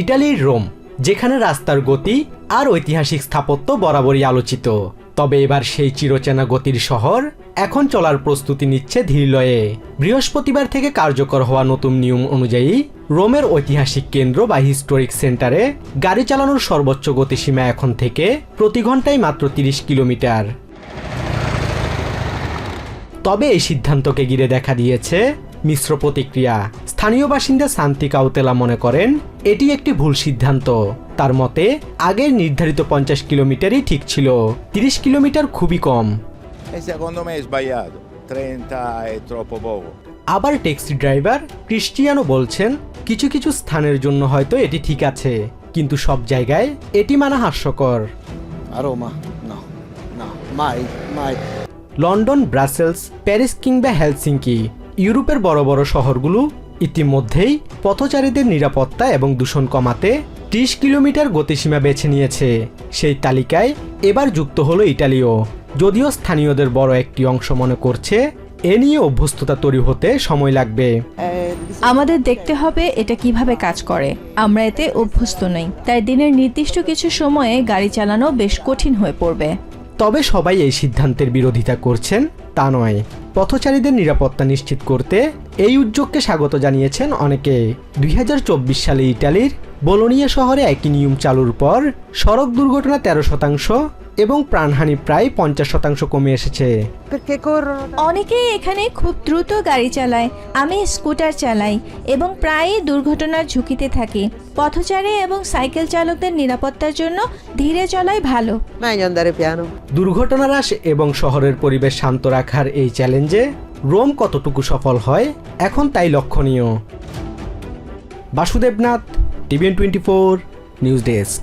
ইটালির রোম, যেখানে রাস্তার গতি আর ঐতিহাসিক স্থাপত্য বরাবরই আলোচিত। তবে এবার সেই চিরচেনা গতির শহর এখন চলার প্রস্তুতি নিচ্ছে ধীরলয়ে। বৃহস্পতিবার থেকে কার্যকর হওয়া নতুন নিয়ম অনুযায়ী রোমের ঐতিহাসিক কেন্দ্র বা হিস্টোরিক সেন্টারে গাড়ি চালানোর সর্বোচ্চ গতিসীমা এখন থেকে প্রতি ঘন্টায় মাত্র তিরিশ কিলোমিটার। তবে এই সিদ্ধান্তকে ঘিরে দেখা দিয়েছে মিশ্র প্রতিক্রিয়া। স্থানীয় বাসিন্দা শান্তি কাউতেলা মনে করেন এটি একটি ভুল সিদ্ধান্ত তার মতে আগের নির্ধারিত পঞ্চাশ কিলোমিটারই ঠিক ছিল তিরিশ কিলোমিটার খুবই কম E secondo me è sbagliato. 30 è troppo poco. আবার ট্যাক্সি ড্রাইভার ক্রিস্টিয়ানো বলছেন কিছু কিছু স্থানের জন্য হয়তো এটি ঠিক আছে কিন্তু সব জায়গায় এটি মানা হাস্যকর. লন্ডন ব্রাসেলস প্যারিস কিংবা হেলসিঙ্কি ইউরোপের বড় বড় শহরগুলো ইতিমধ্যেই পথচারীদের নিরাপত্তা এবং দূষণ কমাতে ত্রিশ কিলোমিটার গতিসীমা বেছে নিয়েছে। সেই তালিকায় এবার যুক্ত হলো ইটালিও। যদিও স্থানীয়দের বড় একটি অংশ মনে করছে এ নিয়ে অভ্যস্ততা তৈরি হতে সময় লাগবে। আমাদের দেখতে হবে এটা কীভাবে কাজ করে। আমরা এতে অভ্যস্ত নই তাই দিনের নির্দিষ্ট কিছু সময়ে গাড়ি চালানো বেশ কঠিন হয়ে পড়বে। তবে সবাই এই সিদ্ধান্তের বিরোধিতা করছেন তা নয়। পথচারীদের নিরাপত্তা নিশ্চিত করতে এই উদ্যোগকে স্বাগত জানিয়েছেন অনেকে। দুই হাজার চব্বিশ সালে ইটালির বোলোনিয়া শহরে একই নিয়ম চালুর পর সড়ক দুর্ঘটনা তেরো শতাংশ এবং প্রাণহানি প্রায় পঞ্চাশ শতাংশ কমে এসেছে। অনেকেই এখানে খুব দ্রুত গাড়ি চালায় আমি স্কুটার চালাই এবং প্রায়ই দুর্ঘটনার ঝুঁকিতে থাকি। পথচারী এবং সাইকেল চালকদের নিরাপত্তার জন্য ধীরে চলাই ভালো। দুর্ঘটনা হ্রাস এবং শহরের পরিবেশ শান্ত রাখার এই চ্যালেঞ্জে রোম কতটুকু সফল হয় এখন তাই লক্ষণীয়। Basudebnath TVN twenty four news desk.